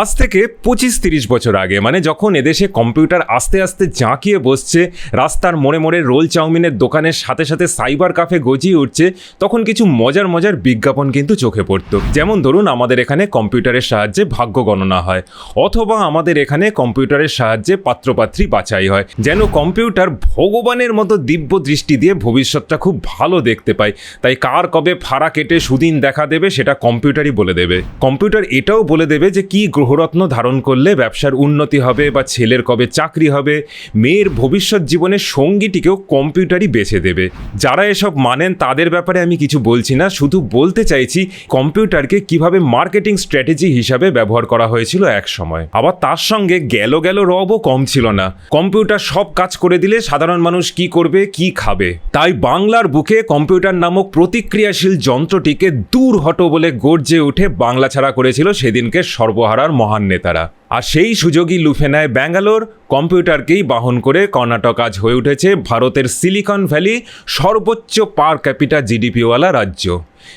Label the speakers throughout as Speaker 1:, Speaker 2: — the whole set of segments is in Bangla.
Speaker 1: আজ থেকে পঁচিশ তিরিশ বছর আগে মানে যখন এদেশে কম্পিউটার আস্তে আস্তে জাঁকিয়ে বসছে, রাস্তার মোড়ে মোড়ে রোল চাউমিনের দোকানের সাথে সাথে সাইবার কাফে গজিয়ে উঠছে, তখন কিছু মজার মজার বিজ্ঞাপন কিন্তু চোখে পড়ত। যেমন ধরুন, আমাদের এখানে কম্পিউটারের সাহায্যে ভাগ্য গণনা হয়, অথবা আমাদের এখানে কম্পিউটারের সাহায্যে পাত্রপাত্রী বাছাই হয়, যেন কম্পিউটার ভগবানের মতো দিব্য দৃষ্টি দিয়ে ভবিষ্যৎটা খুব ভালো দেখতে পায়। তাই কার কবে ফাড়া কেটে সুদিন দেখা দেবে, সেটা কম্পিউটারই বলে দেবে। কম্পিউটার এটাও বলে দেবে যে, কি গ্রহরত্ন ধারণ করলে ব্যবসার উন্নতি হবে বা ছেলের কবে চাকরি হবে, মেয়ের ভবিষ্যৎ জীবনের সঙ্গীটিকেও কম্পিউটারই বেছে দেবে। যারা এসব মানেন তাদের ব্যাপারে আমি কিছু বলছি না, শুধু বলতে চাইছি কম্পিউটারকে কীভাবে মার্কেটিং স্ট্র্যাটেজি হিসাবে ব্যবহার করা হয়েছিল এক সময়। আবার তার সঙ্গে গেল গেল রবও কম ছিল না। কম্পিউটার সব কাজ করে দিলে সাধারণ মানুষ কি করবে, কি খাবে? তাই বাংলার বুকে কম্পিউটার নামক প্রতিক্রিয়াশীল যন্ত্রটিকে দূর হটো বলে গর্জে উঠে বাংলা ছাড়া করেছিল সেদিনকে সর্বহারার মহান নেতারা। আর সেই সুযোগই লুফে নেয় ব্যাঙ্গালোর। কম্পিউটারকেই বাহন করে কর্ণাটক আজ হয়ে উঠেছে ভারতের সিলিকন ভ্যালি, সর্বোচ্চ পার ক্যাপিটা জিডিপিওয়ালা রাজ্য।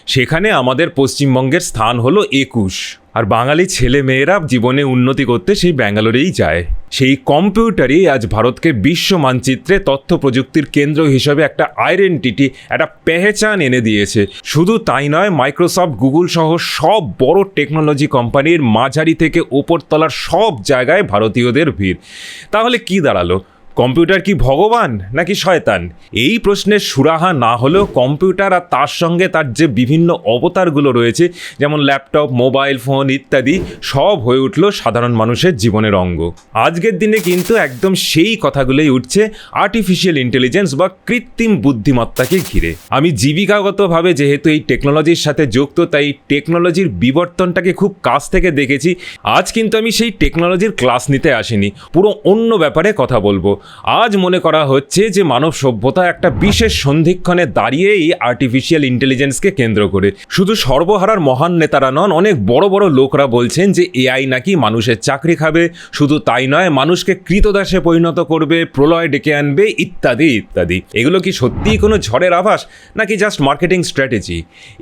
Speaker 1: সেখানে আমাদের পশ্চিমবঙ্গের স্থান হলো একুশ। আর বাঙালি ছেলে মেয়েরা জীবনে উন্নতি করতে সেই ব্যাঙ্গালোরেই যায়। সেই কম্পিউটারই আজ ভারতকে বিশ্ব মানচিত্রে তথ্য প্রযুক্তির কেন্দ্র হিসেবে একটা আইডেন্টিটি, একটা পেহেচান এনে দিয়েছে। শুধু তাই নয়, মাইক্রোসফট, গুগল সহ সব বড় টেকনোলজি কোম্পানির মাঝারি থেকে ওপরতলার সব জায়গায় ভারতীয়দের ভিড়। তাহলে কি দাঁড়াল? কম্পিউটার কি ভগবান নাকি শয়তান? এই প্রশ্নের সুরাহা না হলেও কম্পিউটার আর তার সঙ্গে তার যে বিভিন্ন অবতারগুলো রয়েছে, যেমন ল্যাপটপ, মোবাইল ফোন ইত্যাদি, সব হয়ে উঠল সাধারণ মানুষের জীবনের অঙ্গ। আজকের দিনে কিন্তু একদম সেই কথাগুলোই উঠছে আর্টিফিশিয়াল ইন্টেলিজেন্স বা কৃত্রিম বুদ্ধিমত্তাকে ঘিরে। আমি জীবিকাগতভাবে যেহেতু এই টেকনোলজির সাথে যুক্ত, তাই টেকনোলজির বিবর্তনটাকে খুব কাছ থেকে দেখেছি। আজ কিন্তু আমি সেই টেকনোলজির ক্লাস নিতে আসিনি। পুরো অন্য ব্যাপারে কথা বলব। আজ মনে করা হচ্ছে যে মানব সভ্যতা একটা বিশেষ সন্ধিক্ষণে দাঁড়িয়ে এই আর্টিফিশিয়াল ইন্টেলিজেন্সকে কেন্দ্র করে। শুধু সর্বহারার মহান নেতারা নন, অনেক বড় বড় লোকরা বলছেন যে এআই নাকি মানুষের চাকরি খাবে। শুধু তাই নয়, মানুষকে কৃতদাসে পরিণত করবে, প্রলয় ডেকে আনবে, ইত্যাদি ইত্যাদি। এগুলো কি সত্যিই কোনো ঝড়ের আভাস, নাকি জাস্ট মার্কেটিং স্ট্র্যাটেজি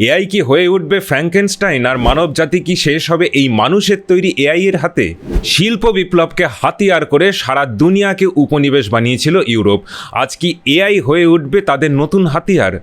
Speaker 1: এআই কি হয়ে উঠবে ফ্র্যাঙ্কেনস্টাইন আর মানব জাতি কি শেষ হবে এই মানুষের তৈরি এআই এর হাতে? শিল্প বিপ্লবকে হাতিয়ার করে সারা দুনিয়াকে উপনিবেশ বানিয়েছিল ইউরোপ। আজ কি এআই হয়ে উঠবে তাদের নতুন হাতিয়ার?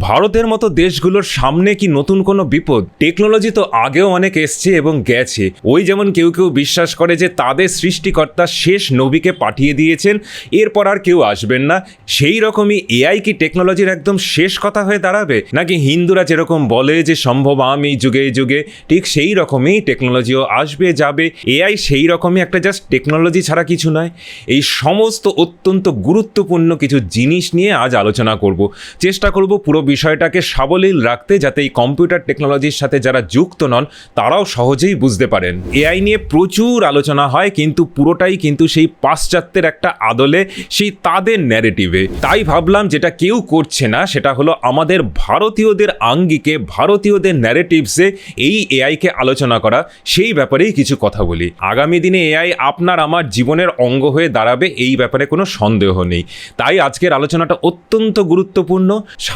Speaker 1: ভারতের মতো দেশগুলোর সামনে কি নতুন কোনো বিপদ? টেকনোলজি তো আগেও অনেক এসছে এবং গেছে। ওই যেমন কেউ কেউ বিশ্বাস করে যে তাদের সৃষ্টিকর্তা শেষ নবীকে পাঠিয়ে দিয়েছেন, এরপর আর কেউ আসবেন না। সেই রকমই এআই কি টেকনোলজির একদম শেষ কথা হয়ে দাঁড়াবে? নাকি হিন্দুরা যেরকম বলে যে সম্ভব আমি যুগে যুগে, ঠিক সেই রকমই টেকনোলজিও আসবে, যাবে। এআই সেই রকমই একটা জাস্ট টেকনোলজি ছাড়া কিছু নয়। এই সমস্ত অত্যন্ত গুরুত্বপূর্ণ কিছু জিনিস নিয়ে আজ আলোচনা করব। চেষ্টা করব পুরো বিষয়টাকে সাবলীল রাখতে যাতে এই কম্পিউটার টেকনোলজির সাথে যারা যুক্ত নন, তারাও সহজেই বুঝতে পারেন। এআই নিয়ে প্রচুর আলোচনা হয়, কিন্তু পুরোটাই কিন্তু সেই পাশ্চাত্যের একটা আদলে, সেই তাদের ন্যারেটিভে তাই ভাবলাম যেটা কেউ করছে না, সেটা হলো আমাদের ভারতীয়দের আঙ্গিকে, ভারতীয়দের ন্যারেটিভসে এই এআইকে আলোচনা করা, সেই ব্যাপারেই কিছু কথা বলি। আগামী দিনে এআই আপনার আমার জীবনের অঙ্গ হয়ে দাঁড়াবে, এই ব্যাপারে কোনো সন্দেহ নেই। তাই আজকের আলোচনাটা অত্যন্ত গুরুত্বপূর্ণ।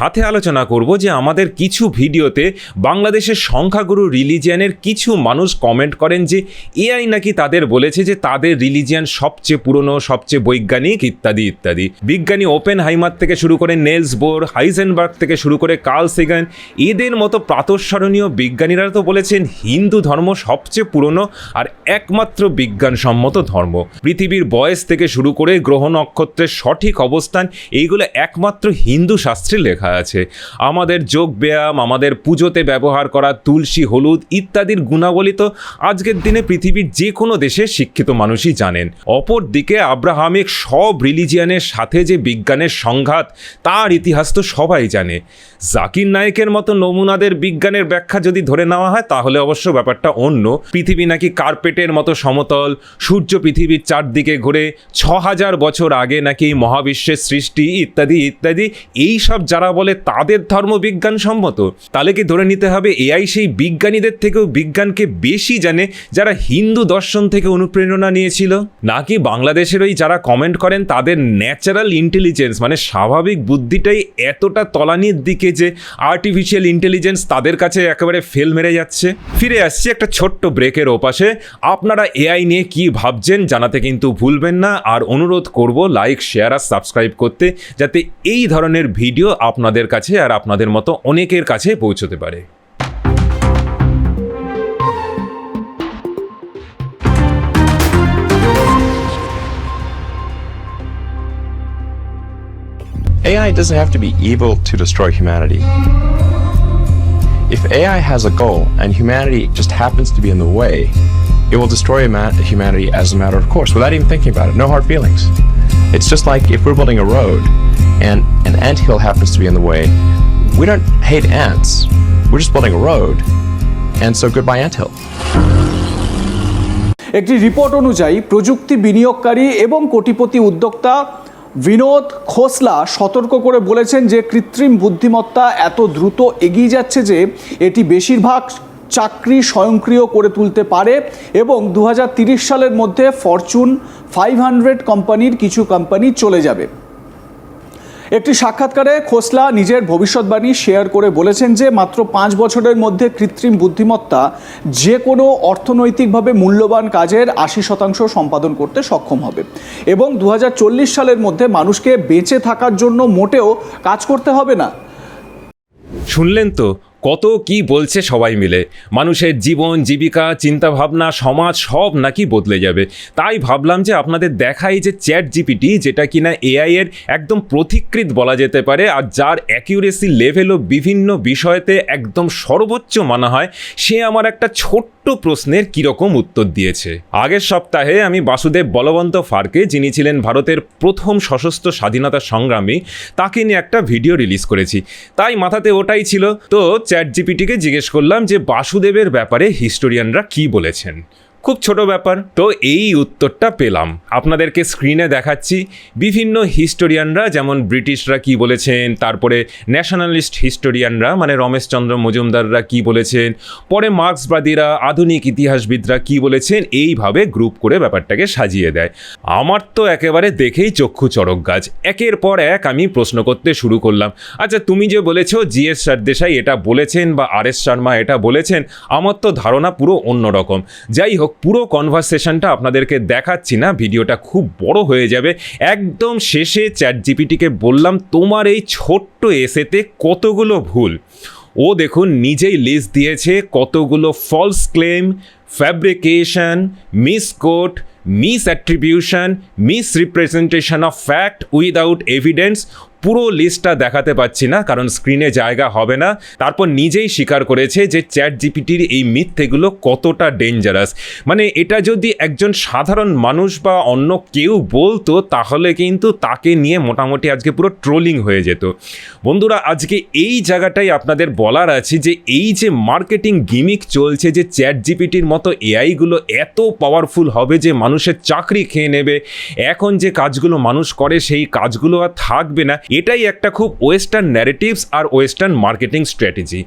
Speaker 1: সাথে আলোচনা করব যে আমাদের কিছু ভিডিওতে বাংলাদেশের সংখ্যাগুরু রিলিজিয়ানের কিছু মানুষ কমেন্ট করেন যে এআই নাকি তাদের বলেছে যে তাদের রিলিজিয়ান সবচেয়ে পুরনো, সবচেয়ে বৈজ্ঞানিক ইত্যাদি ইত্যাদি। বিজ্ঞানী ওপেন হাইমার থেকে শুরু করে নেলস বোর, হাইজেনবার্গ থেকে শুরু করে কার্ল সেগান, এদের মতো প্রাতঃস্মরণীয় বিজ্ঞানীরা তো বলেছেন হিন্দু ধর্ম সবচেয়ে পুরনো আর একমাত্র বিজ্ঞানসম্মত ধর্ম। পৃথিবীর বয়স থেকে শুরু করে গ্রহ নক্ষত্রের সঠিক অবস্থান, এইগুলো একমাত্র হিন্দু শাস্ত্রে লেখা আছে। আমাদের যোগ ব্যায়াম, আমাদের পুজোতে ব্যবহার করা তুলসী, হলুদ ইত্যাদির গুণাবলী তো আজকের দিনে পৃথিবীর যে কোনো দেশের শিক্ষিত মানুষই জানেন। অপরদিকে আব্রাহামিক সব রিলিজিয়ানের সাথে যে বিজ্ঞানের সংঘাত, তার ইতিহাস তো সবাই জানে। জাকির নায়েকের মতো নমুনাদের বিজ্ঞানের ব্যাখ্যা যদি ধরে নেওয়া হয়, তাহলে অবশ্য ব্যাপারটা অন্য। পৃথিবী নাকি কার্পেটের মতো সমতল, সূর্য পৃথিবীর চারদিকে ঘুরে ছ হাজার বছর আগে নাকি মহাবিশ্বের সৃষ্টি, ইত্যাদি ইত্যাদি। এই সব যারা বলে তাদের ধর্ম বিজ্ঞান সম্মত। তাহলে কি ধরে নিতে হবে, এআই সেই বিজ্ঞানীদের থেকেও বিজ্ঞানকে বেশি জানে, যারা হিন্দু দর্শন থেকে অনুপ্রেরণা নিয়েছিল? নাকি বাংলাদেশের ওই যারা কমেন্ট করেন, তাদের ন্যাচারাল ইন্টেলিজেন্স মানে স্বাভাবিক বুদ্ধিটাই এতটা তলানির দিকে যে আর্টিফিশিয়াল ইন্টেলিজেন্স তাদের কাছে একেবারে ফেল মেরে যাচ্ছে। ফিরে আসছি একটা ছোট্ট ব্রেকের ওপাশে। আপনারা এআই নিয়ে কি ভাবছেন জানাতে কিন্তু ভুলবেন না। আর অনুরোধ করব লাইক শেয়ার আর সাবস্ক্রাইব করতে, যাতে এই ধরনের ভিডিও আপনাদের কাছে আর আপনাদের মতো অনেকের কাছে পৌঁছতে পারে।
Speaker 2: AI doesn't have to be evil to destroy humanity. If AI has a goal and humanity just happens to be in the way, it will destroy huma- humanity as a matter of course without even thinking about it. No hard feelings. It's just like if we're building a road and an anthill happens to be in the way, we don't hate ants. We're just building a road. And so goodbye anthill.
Speaker 3: একটি রিপোর্ট অনুযায়ী প্রযুক্তি বিনিয়োগকারী এবং কোটিপতি উদ্যোক্তা বিনোদ খোসলা সতর্ক করে বলেছেন যে কৃত্রিম বুদ্ধিমত্তা এত দ্রুত এগিয়ে যাচ্ছে যে এটি বেশিরভাগ চাকরি স্বয়ংক্রিয় করে তুলতে পারে এবং দু সালের মধ্যে ফরচুন ফাইভ হান্ড্রেড কোম্পানির কিছু কোম্পানি চলে যাবে। একটি সাক্ষাৎকারে খোসলা নিজের ভবিষ্যৎবাণী শেয়ার করে বলেছেন যে, মাত্র পাঁচ বছরের মধ্যে কৃত্রিম বুদ্ধিমত্তা যে কোনো অর্থনৈতিকভাবে মূল্যবান কাজের আশি শতাংশ সম্পাদন করতে সক্ষম হবে। এবং দু হাজার চল্লিশ সালের মধ্যে মানুষকে বেঁচে থাকার জন্য মোটেও কাজ করতে হবে না।
Speaker 1: শুনলেন তো? কত কি বলছে সবাই মিলে। মানুষের জীবন, জীবিকা, চিন্তাভাবনা, সমাজ সব নাকি বদলে যাবে। তাই ভাবলাম যে আপনাদের দেখাই যে চ্যাট জিপিটি যেটা কিনা এআই এর একদম প্রতিকৃত বলা যেতে পারে আর যার অ্যাকিউরেসি লেভেলও বিভিন্ন বিষয়তে একদম সর্বোচ্চ মানা হয়, সে আমার একটা ছোট্ট প্রশ্নের কীরকম উত্তর দিয়েছে। আগের সপ্তাহে আমি বাসুদেব বলবন্ত ফারকে, যিনি ছিলেন ভারতের প্রথম সশস্ত্র স্বাধীনতা সংগ্রামী, তাকে নিয়ে একটা ভিডিও রিলিজ করেছি। তাই মাথাতে ওটাই ছিল। তো চ্যাট জিপিটিকে জিজ্ঞেস করলাম যে বাসুদেবের ব্যাপারে হিস্টোরিয়ানরা কি বলেছেন। খুব ছোট ব্যাপার। তো এই উত্তরটা পেলাম। আপনাদেরকে স্ক্রিনে দেখাচ্ছি। বিভিন্ন হিস্টোরিয়ানরা যেমন ব্রিটিশরা কি বলেছেন, তারপরে ন্যাশনালিস্ট হিস্টোরিয়ানরা মানে রমেশচন্দ্র মজুমদাররা কি বলেছেন, পরে মার্ক্সবাদীরা, আধুনিক ইতিহাসবিদরা কি বলেছেন, এইভাবে গ্রুপ করে ব্যাপারটাকে সাজিয়ে দেয়। আমার তো একেবারে দেখেই চক্ষু চড়ক গাছ। একের পর এক আমি প্রশ্ন করতে শুরু করলাম আচ্ছা তুমি যে বলেছ জিএস সরদেশাই এটা বলেছেন বা আর এস শর্মা এটা বলেছেন, আমার তো ধারণা পুরো অন্যরকম যাই হোক পুরো কনভারসেশনটা আপনাদেরকে দেখাচ্ছি না, ভিডিওটা খুব বড় হয়ে যাবে। একদম শেষে চ্যাট জিপিটিকে বললাম, তোমার এই ছোট্ট এসেতে কতগুলো ভুল? ও দেখুন, নিজেই লিস্ট দিয়েছে কতগুলো false claim fabrication misquote misattribution misrepresentation of fact without evidence পুরো লিস্টটা দেখাতে পাচ্ছি না, কারণ স্ক্রিনে জায়গা হবে না। তারপর নিজেই স্বীকার করেছে যে চ্যাট জিপিটির এই মিথ্যেগুলো কতটা ডেঞ্জারাস মানে এটা যদি একজন সাধারণ মানুষ বা অন্য কেউ বলতো, তাহলে কিন্তু তাকে নিয়ে মোটামুটি আজকে পুরো ট্রোলিং হয়ে যেত। বন্ধুরা, আজকে এই জায়গাটাই আপনাদের বলার আছে যে এই যে মার্কেটিং গিমিক চলছে, যে চ্যাট জিপিটির মতো এআইগুলো এত পাওয়ারফুল হবে যে মানুষের চাকরি খেয়ে নেবে, এখন যে কাজগুলো মানুষ করে, সেই কাজগুলো আর থাকবে না এটাই একটা খুব ওয়েস্টার্ন ন্যারেটিভস আর ওয়েস্টার্ন মার্কেটিং স্ট্র্যাটেজি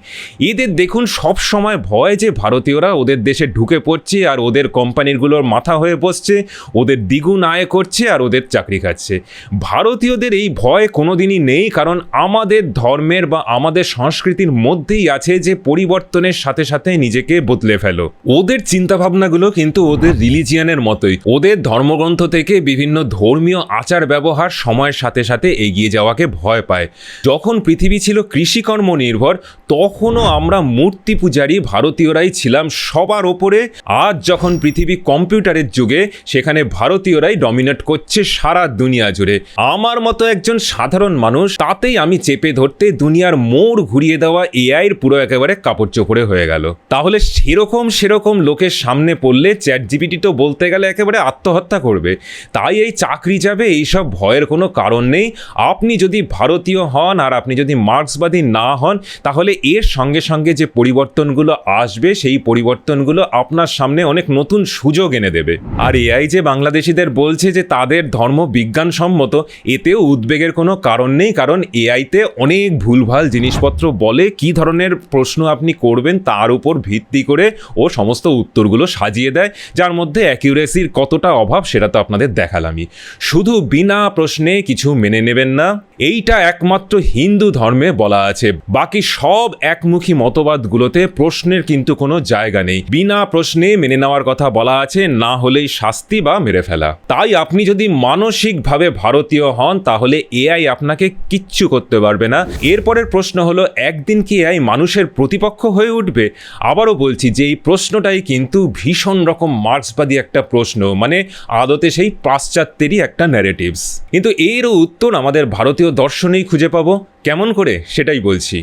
Speaker 1: এদের দেখুন সব সময় ভয় যে ভারতীয়রা ওদের দেশে ঢুকে পড়ছে আর ওদের কোম্পানিগুলোর মাথা হয়ে বসছে, ওদের দ্বিগুণ আয় করছে আর ওদের চাকরি খাচ্ছে। ভারতীয়দের এই ভয় কোনোদিনই নেই, কারণ আমাদের ধর্মের বা আমাদের সংস্কৃতির মধ্যেই আছে যে পরিবর্তনের সাথে সাথে নিজেকে বদলে ফেলো। ওদের চিন্তাভাবনাগুলো কিন্তু ওদের রিলিজিয়ানের মতোই। ওদের ধর্মগ্রন্থ থেকে বিভিন্ন ধর্মীয় আচার ব্যবহার সময়ের সাথে সাথে এগিয়ে যাওয়াকে ভয় পায়। যখন পৃথিবী ছিল কৃষিকর্ম নির্ভর তখনও আমরা মূর্তি পূজারী ভারতীয়রাই ছিলাম সবার ওপরে। আজ যখন পৃথিবী কম্পিউটারের যুগে, সেখানে ভারতীয়রাই ডমিনেট করছে সারা দুনিয়া জুড়ে। আমার মতো একজন সাধারণ মানুষ, তাতেই আমি চেপে ধরতে দুনিয়ার মোড় ঘুরিয়ে দেওয়া এআইয়ের পুরো একেবারে কাপড় চোপড়ে হয়ে গেল। তাহলে সেরকম সেরকম লোকের সামনে পড়লে চ্যাট জিপিটি তো বলতে গেলে একেবারে আত্মহত্যা করবে। তাই এই চাকরি যাবে, এইসব ভয়ের কোনো কারণ নেই। আপনি যদি ভারতীয় হন আর আপনি যদি মার্ক্সবাদী না হন, তাহলে এর সঙ্গে সঙ্গে যে পরিবর্তনগুলো আসবে, সেই পরিবর্তনগুলো আপনার সামনে অনেক নতুন সুযোগ এনে দেবে। আর এআই যে বাংলাদেশিদের বলছে যে তাদের ধর্ম বিজ্ঞানসম্মত, এতেও উদ্বেগের কোনো কারণ নেই, কারণ এআইতে অনেক ভুলভাল জিনিসপত্র বলে কি ধরনের প্রশ্ন আপনি করবেন তার উপর ভিত্তি করে ও সমস্ত উত্তরগুলো সাজিয়ে দেয়, যার মধ্যে অ্যাকিউরেসির কতটা অভাব সেটা তো আপনাদের দেখালামই। শুধু বিনা প্রশ্নে কিছু মেনে নেবেন না। এইটা একমাত্র হিন্দু ধর্মে বলা আছে। বাকি সব একমুখী মতবাদগুলোতে প্রশ্নের কিন্তু কোনো জায়গা নেই। বিনা প্রশ্নে মেনে নেওয়ার কথা বলা আছে, না হলেই শাস্তি বা মেরে ফেলা। তাই আপনি যদি মানসিকভাবে ভারতীয় হন, তাহলে এআই আপনাকে কিচ্ছু করতে পারবে না। এরপরের প্রশ্ন হলো, একদিন কি এআই মানুষের প্রতিপক্ষ হয়ে উঠবে? আবারও বলছি যে এই প্রশ্নটাই কিন্তু ভীষণ রকম মার্ক্সবাদী একটা প্রশ্ন। মানে আদতে সেই পাশ্চাত্যেরই একটা ন্যারেটিভস কিন্তু এরও উত্তর আমাদের ভারতীয় দর্শনেই খুঁজে পাবো কেমন করে সেটাই বলছি।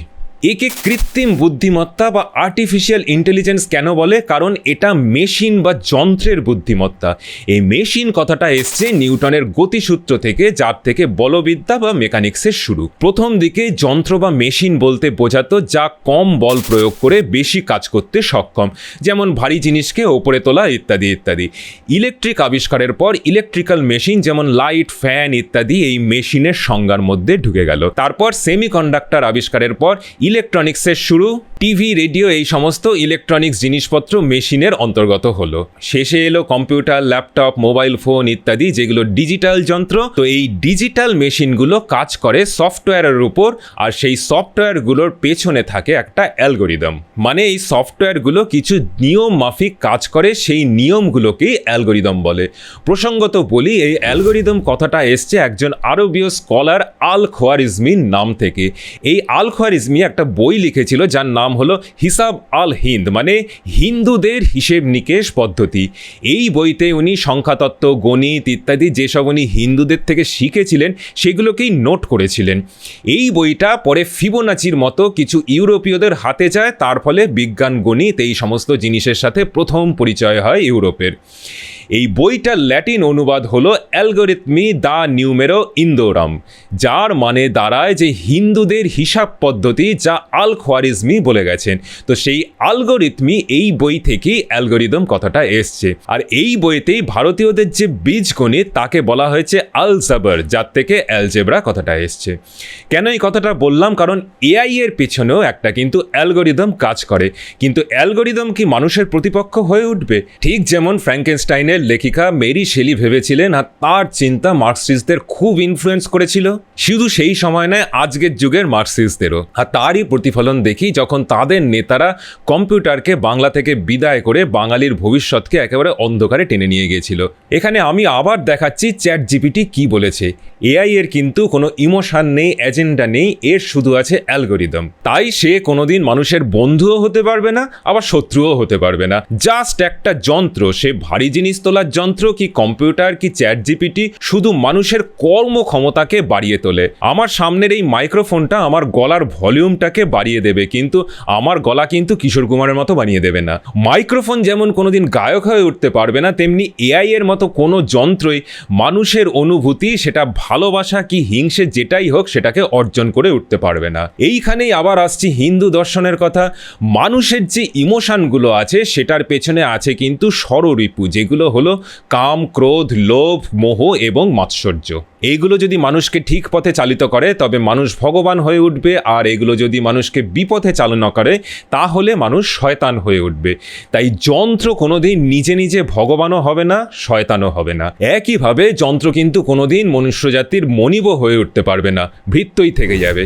Speaker 1: একে কৃত্রিম বুদ্ধিমত্তা বা আর্টিফিশিয়াল ইন্টেলিজেন্স কেন বলে? কারণ এটা মেশিন বা যন্ত্রের বুদ্ধিমত্তা। এই মেশিন কথাটা এসছে নিউটনের গতিসূত্র থেকে, যার থেকে বলবিদ্যা বা মেকানিক্সের শুরু। প্রথম দিকে যন্ত্র বা মেশিন বলতে বোঝাতো যা কম বল প্রয়োগ করে বেশি কাজ করতে সক্ষম, যেমন ভারী জিনিসকে ওপরে তোলা ইত্যাদি ইত্যাদি। ইলেকট্রিক আবিষ্কারের পর ইলেকট্রিক্যাল মেশিন যেমন লাইট ফ্যান ইত্যাদি এই মেশিনের সংজ্ঞার মধ্যে ঢুকে গেল। তারপর সেমিকন্ডাক্টর আবিষ্কারের পর ইলেকট্রনিক্সের শুরু টিভি, রেডিও এই সমস্ত ইলেকট্রনিক্স জিনিসপত্র মেশিনের অন্তর্গত হলো। শেষে এলো কম্পিউটার, ল্যাপটপ, মোবাইল ফোন ইত্যাদি যেগুলো ডিজিটাল যন্ত্র। তো এই ডিজিটাল মেশিনগুলো কাজ করে সফটওয়্যারের উপর আর সেই সফটওয়্যারগুলোর পেছনে থাকে একটা অ্যালগোরিদম। মানে এই সফটওয়্যারগুলো কিছু নিয়ম মাফিক কাজ করে, সেই নিয়মগুলোকেই অ্যালগোরিদম বলে। প্রসঙ্গত বলি, এই অ্যালগোরিদম কথাটা এসছে একজন আরবীয় স্কলার আল খোয়ারিজমির নাম থেকে। এই আল খোয়ারিজমি একটা বই লিখেছিল যার নাম হলো হিসাব আল হিন্দ মানে হিন্দুদের হিসেব নিকেশ পদ্ধতি। এই বইতে উনি সংখ্যাতত্ত্ব, গণিত ইত্যাদি যেসব উনি হিন্দুদের থেকে শিখেছিলেন, সেগুলোকেই নোট করেছিলেন। এই বইটা পরে ফিবোনাচির মতো কিছু ইউরোপীয়দের হাতে যায়, তার ফলে বিজ্ঞান, গণিত এই সমস্ত জিনিসের সাথে প্রথম পরিচয় হয় ইউরোপের। এই বইটার ল্যাটিন অনুবাদ হলো অ্যালগোরিথমি দা নিউমেরো ইন্দোরাম, যার মানে দাঁড়ায় যে হিন্দুদের হিসাব পদ্ধতি যা আল খোয়ারিজমি বলে গেছেন। তো সেই আলগোরিথমি এই বই থেকেই অ্যালগোরিদম কথাটা এসছে। আর এই বইতেই ভারতীয়দের যে বীজগণিত, তাকে বলা হয়েছে আলজাবার, যার থেকে অ্যালজেব্রা কথাটা এসছে। কেন এই কথাটা বললাম? কারণ এআই এর পেছনেও একটা কিন্তু অ্যালগোরিদম কাজ করে। কিন্তু অ্যালগোরিদম কি মানুষের প্রতিপক্ষ হয়ে উঠবে? ঠিক যেমন ফ্র্যাঙ্কেনস্টাইনের লেখিকা মেরি শেলি ভেবেছিলেন আর তার চিন্তা মার্কসিস্টদের খুব ইনফ্লুয়েন্স করেছিল। শুধু সেই সময় নয়, আজকের যুগের মার্কসিস্টদেরও। আর তারই প্রতিফলন দেখি যখন তাদের নেতারা কম্পিউটারকে বাংলা থেকে বিদায় করে বাঙালির ভবিষ্যৎকে একেবারে অন্ধকারে টেনে নিয়ে গিয়েছিল। এখানে আমি আবার দেখাচ্ছি চ্যাট জিপিটি কি বলেছে। এআই এর কিন্তু কোনো ইমোশন নেই, এজেন্ডা নেই, এর শুধু আছে অ্যালগোরিদম। তাই সে কোনোদিন মানুষের বন্ধুও হতে পারবে না, আবার শত্রুও হতে পারবে না। জাস্ট একটা যন্ত্র, সে ভারী জিনিস তোলার যন্ত্র কি কম্পিউটার, কি চ্যাট জিপিটি শুধু মানুষের কর্মক্ষমতাকে বাড়িয়ে তোলে। আমার সামনের এই মাইক্রোফোনটা আমার গলার ভলিউমটাকে বাড়িয়ে দেবে, কিন্তু আমার গলা কিন্তু কিশোর কুমারের মতো বানিয়ে দেবে না। মাইক্রোফোন যেমন কোনোদিন গায়ক হয়ে উঠতে পারবে না, তেমনি এআই এর মতো কোনো যন্ত্রই মানুষের অনুভূতি, সেটা ভালোবাসা কি হিংসে যেটাই হোক, সেটাকে অর্জন করে উঠতে পারবে না। এইখানেই আবার আসছি হিন্দু দর্শনের কথা। মানুষের যে ইমোশনগুলো আছে, সেটার পেছনে আছে কিন্তু ষড়রিপু যেগুলো হলো কাম, ক্রোধ, লোভ, মোহ এবং মাৎসর্য। এইগুলো যদি মানুষকে ঠিক পথে চালিত করে, তবে মানুষ ভগবান হয়ে উঠবে। আর এগুলো যদি মানুষকে বিপথে চালনা করে, তাহলে মানুষ শয়তান হয়ে উঠবে। তাই যন্ত্র কোনোদিন নিজে নিজে ভগবানও হবে না, শয়তানও হবে না। একইভাবে যন্ত্র কিন্তু কোনোদিন মনুষ্যজাতির মনিব হয়ে উঠতে পারবে না, ভৃত্যই থেকে যাবে।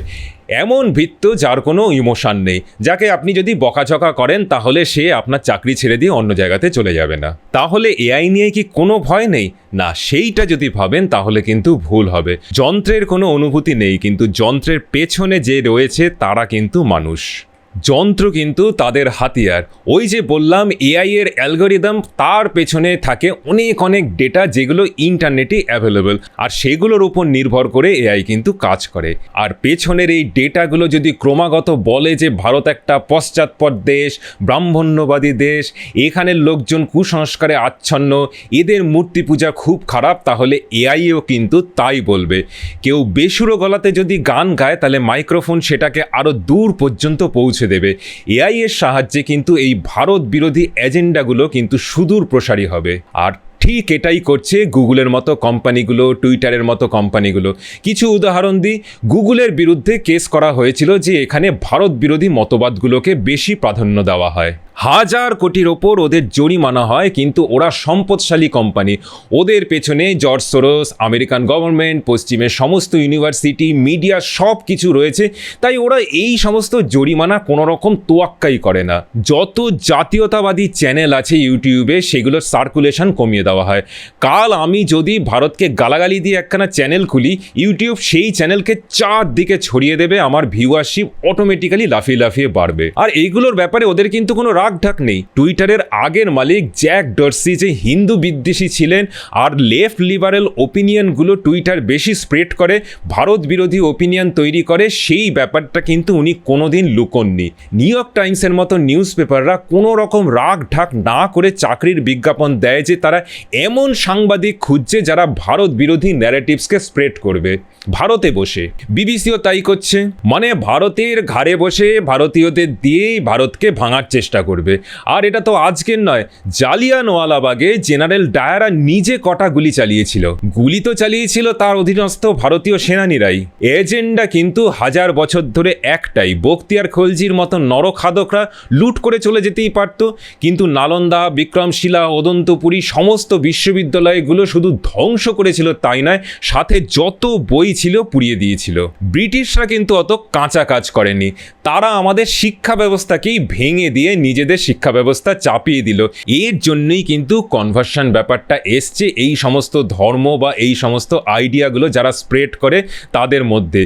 Speaker 1: এমন ভিত্ত যার কোনো ইমোশান নেই, যাকে আপনি যদি বকাঝকা করেন তাহলে সে আপনার চাকরি ছেড়ে দিয়ে অন্য জায়গাতে চলে যাবে না। তাহলে এআই নিয়ে কি কোনো ভয় নেই? না, সেইটা যদি ভাবেন তাহলে কিন্তু ভুল হবে। যন্ত্রের কোনো অনুভূতি নেই, কিন্তু যন্ত্রের পেছনে যে রয়েছে তারা কিন্তু মানুষ। যন্ত্র কিন্তু তাদের হাতিয়ার। ওই যে বললাম এআই এর অ্যালগোরিদম, তার পেছনে থাকে অনেক অনেক ডেটা যেগুলো ইন্টারনেটে অ্যাভেলেবল। আর সেগুলোর উপর নির্ভর করে এআই কিন্তু কাজ করে। আর পেছনের এই ডেটাগুলো যদি ক্রমাগত বলে যে ভারত একটা পশ্চাৎপদ দেশ, ব্রাহ্মণ্যবাদী দেশ, এখানের লোকজন কুসংস্কারে আচ্ছন্ন, এদের মূর্তি পূজা খুব খারাপ, তাহলে এআইও কিন্তু তাই বলবে। কেউ বেসুরো গলাতে যদি গান গায়, তাহলে মাইক্রোফোন সেটাকে আরও দূর পর্যন্ত পৌঁছে দেবে। এআই এর সাহায্যে কিন্তু এই ভারত বিরোধী এজেন্ডাগুলো কিন্তু সুদূর প্রসারী হবে। আর ঠিক এটাই করছে গুগলের মতো কোম্পানিগুলো, টুইটারের মতো কোম্পানিগুলো। কিছু উদাহরণ দিই। গুগলের বিরুদ্ধে কেস করা হয়েছিল যে এখানে ভারত বিরোধী মতবাদগুলোকে বেশি প্রাধান্য দেওয়া হয়। হাজার কোটির ওপর ওদের জরিমানা হয়, কিন্তু ওরা সম্পদশালী কোম্পানি। ওদের পেছনে জর্জ সোরস, আমেরিকান গভর্নমেন্ট, পশ্চিমের সমস্ত ইউনিভার্সিটি, মিডিয়া সব কিছু রয়েছে। তাই ওরা এই সমস্ত জরিমানা কোনো রকম তোয়াক্কাই করে না। যত জাতীয়তাবাদী চ্যানেল আছে ইউটিউবে, সেগুলোর সার্কুলেশন কমিয়ে দেওয়া হয়। কাল আমি যদি ভারতকে গালাগালি দিয়ে একখানা চ্যানেল খুলি, ইউটিউব সেই চ্যানেলকে চারদিকে ছড়িয়ে দেবে, আমার ভিউয়ারশিপ অটোমেটিক্যালি লাফিয়ে লাফিয়ে বাড়বে। আর এইগুলোর ব্যাপারে ওদের কিন্তু কোনো রাগ ঢাক নেই। টুইটারের আগের মালিক জ্যাক ডর্সি যে হিন্দু বিদ্বেষী ছিলেন আর লেফট লিবারেল ওপিনিয়নগুলো টুইটার বেশি স্প্রেড করে, ভারত বিরোধী ওপিনিয়ন তৈরি করে, সেই ব্যাপারটা কিন্তু উনি কোনোদিন লুকোননি। নিউ ইয়র্ক টাইমসের মতো নিউজ পেপাররা কোনো রকম রাগ ঢাক না করে চাকরির বিজ্ঞাপন দেয় যে তারা এমন সাংবাদিক খুঁজছে যারা ভারত বিরোধী ন্যারেটিভসকে স্প্রেড করবে। ভারতে বসে। বিবিসিও তাই করছে। মানে ভারতের ঘাড়ে বসে ভারতীয়দের দিয়েই ভারতকে ভাঙার চেষ্টা করবে আর এটা তো আজকের নয়, জালিয়ানওয়ালাবাগে জেনারেল ডায়ারা নিজে কটা গুলি চালিয়েছিল। গুলি তো চালিয়েছিল তার অধীনস্থ ভারতীয় সেনানীরাই। এজেন্ডা কিন্তু হাজার বছর ধরে একটাই, বক্তিয়ার খলজির মতো নরখাদকরা লুট করে চলে যেতেই পারত। কিন্তু নালন্দা, বিক্রমশিলা অদন্তপুরী সমস্ত বিশ্ববিদ্যালয়গুলো শুধু ধ্বংস করেছিল তাই নয়, সাথে যত বই ছিল পুড়িয়ে দিয়েছিল। ব্রিটিশরা কিন্তু অত কাঁচা কাজ করেনি। তারা আমাদের শিক্ষা ব্যবস্থাকেই ভেঙে দিয়ে নিজেদের শিক্ষা ব্যবস্থা চাপিয়ে দিল। এর জন্যই কিন্তু কনভার্সন ব্যাপারটা এসছে। এই সমস্ত ধর্ম বা এই সমস্ত আইডিয়াগুলো যারা স্প্রেড করে তাদের মধ্যে।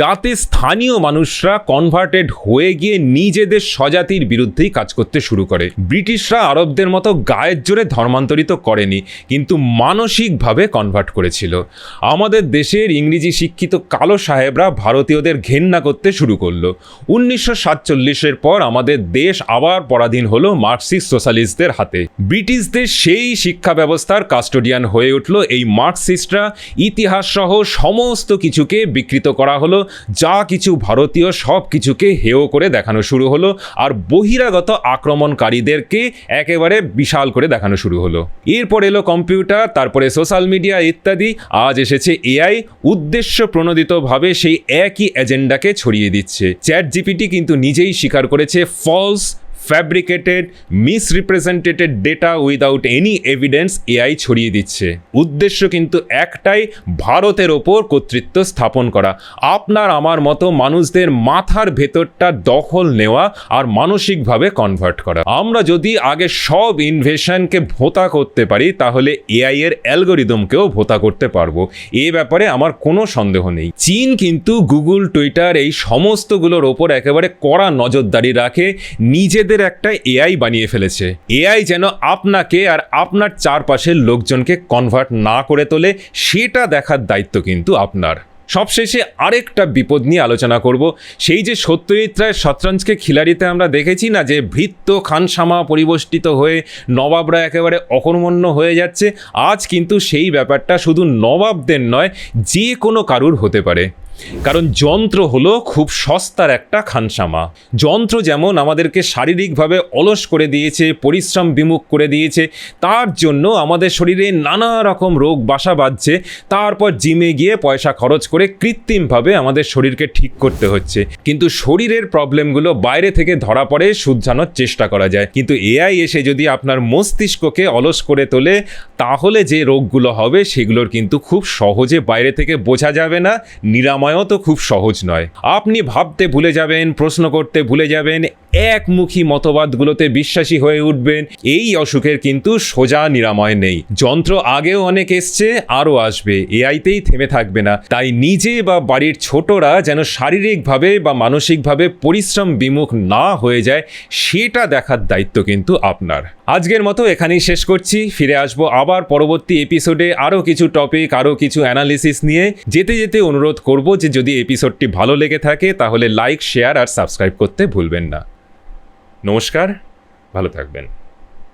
Speaker 1: যাতে স্থানীয় মানুষরা কনভার্টেড হয়ে গিয়ে নিজেদের স্বজাতির বিরুদ্ধেই কাজ করতে শুরু করে। ব্রিটিশরা আরবদের মতো গায়ের জোরে ধর্মান্তরিত করেনি, কিন্তু মানসিকভাবে কনভার্ট করেছিল। আমাদের দেশের ইংরেজি শিক্ষিত কালো সাহেবরা ভারতীয়দের ঘেন্না করতে শুরু করল। উনিশশো সাতচল্লিশের পর আমাদের দেশ আবার পরাধীন হলো মার্কসিস্ট সোশ্যালিস্টদের হাতে। ব্রিটিশদের সেই শিক্ষা ব্যবস্থার কাস্টোডিয়ান হয়ে উঠল এই মার্কসিস্টরা। ইতিহাস সহ সমস্ত কিছুকে বিকৃত করা হলো, যা কিছু ভারতীয় সব কিছুকে হেয় করে দেখানো শুরু হলো, আর বহিরাগত আক্রমণকারীদেরকে একেবারে বিশাল করে দেখানো শুরু হলো। এরপর এলো কম্পিউটার, তারপরে সোশ্যাল মিডিয়া ইত্যাদি, আজ এসেছে এআই, উদ্দেশ্য প্রণোদিতভাবে সেই একই এজেন্ডাকে ছড়িয়ে দিচ্ছে। চ্যাট জিপিটি কিন্তু নিজেই স্বীকার করেছে, false fabricated misrepresented data without any evidence AI ছড়িয়ে দিচ্ছে। উদ্দেশ্য কিন্তু একটাই, ভারতের ওপর কর্তৃত্ব স্থাপন করা। আপনার, আমার মতো মানুষদের মাথার ভেতরটা দখল নেওয়া আর মানসিকভাবে কনভার্ট করা। আমরা যদি আগে সব ইনভেশনকে ভোতা করতে পারি, তাহলে এআই এর অ্যালগোরিদমকেও ভোতা করতে পারব। এ ব্যাপারে আমার কোনো সন্দেহ নেই। চীন কিন্তু গুগল টুইটার এই সমস্তগুলোর ওপর একেবারে কড়া নজরদারি রাখে। নিজেদের একটা এআই বানিয়ে ফেলেছে। এআই যেন আপনাকে আর আপনার চারপাশের লোকজনকে কনভার্ট না করে তোলে, সেটা দেখার দায়িত্ব কিন্তু আপনার। সবশেষে আরেকটা বিপদ নিয়ে আলোচনা করব। সেই যে সত্যজিৎ রায় শতরঞ্জকে খিলাড়িতে আমরা দেখেছি না, যে ভৃত্য খানসামা পরিবেষ্টিত হয়ে নবাবরা একেবারে অকর্মণ্য হয়ে যাচ্ছে, আজ কিন্তু সেই ব্যাপারটা শুধু নবাবদের নয়, যে কোনো কারুর হতে পারে। কারণ যন্ত্র হলো খুব সস্তার একটা খানসামা। যন্ত্র যেমন আমাদেরকে শারীরিকভাবে অলস করে দিয়েছে, পরিশ্রম বিমুখ করে দিয়েছে, তার জন্য আমাদের শরীরে নানা রকম রোগ বাসা বাঁধছে, তারপর জিমে গিয়ে পয়সা খরচ করে কৃত্রিমভাবে আমাদের শরীরকে ঠিক করতে হচ্ছে। কিন্তু শরীরের প্রবলেমগুলো বাইরে থেকে ধরা পড়ে শুধরানোর চেষ্টা করা যায়। কিন্তু এআই এসে যদি আপনার মস্তিষ্ককে অলস করে তোলে, তাহলে যে রোগগুলো হবে সেগুলোর কিন্তু খুব সহজে বাইরে থেকে বোঝা যাবে না নিরাময়ও তো খুব সহজ নয়। আপনি ভাবতে ভুলে যাবেন প্রশ্ন করতে ভুলে যাবেন একমুখী মতবাদগুলোতে বিশ্বাসী হয়ে উঠবেন, এই অসুখের কিন্তু সোজা নিরাময় নেই। যন্ত্র আগেও অনেক এসছে, আরও আসবে। এআইতেই থেমে থাকবে না। তাই নিজে বা বাড়ির ছোটরা যেন শারীরিকভাবে বা মানসিকভাবে পরিশ্রম বিমুখ না হয়ে যায়, সেটা দেখার দায়িত্ব কিন্তু আপনার। আজকের মতো এখানেই শেষ করছি। ফিরে আসব আবার পরবর্তী এপিসোডে আরও কিছু টপিক, আরও কিছু অ্যানালিসিস নিয়ে। যেতে যেতে অনুরোধ করব যে যদি এপিসোডটি ভালো লেগে থাকে, তাহলে লাইক, শেয়ার আর সাবস্ক্রাইব করতে ভুলবেন না। নমস্কার ভালো থাকবেন।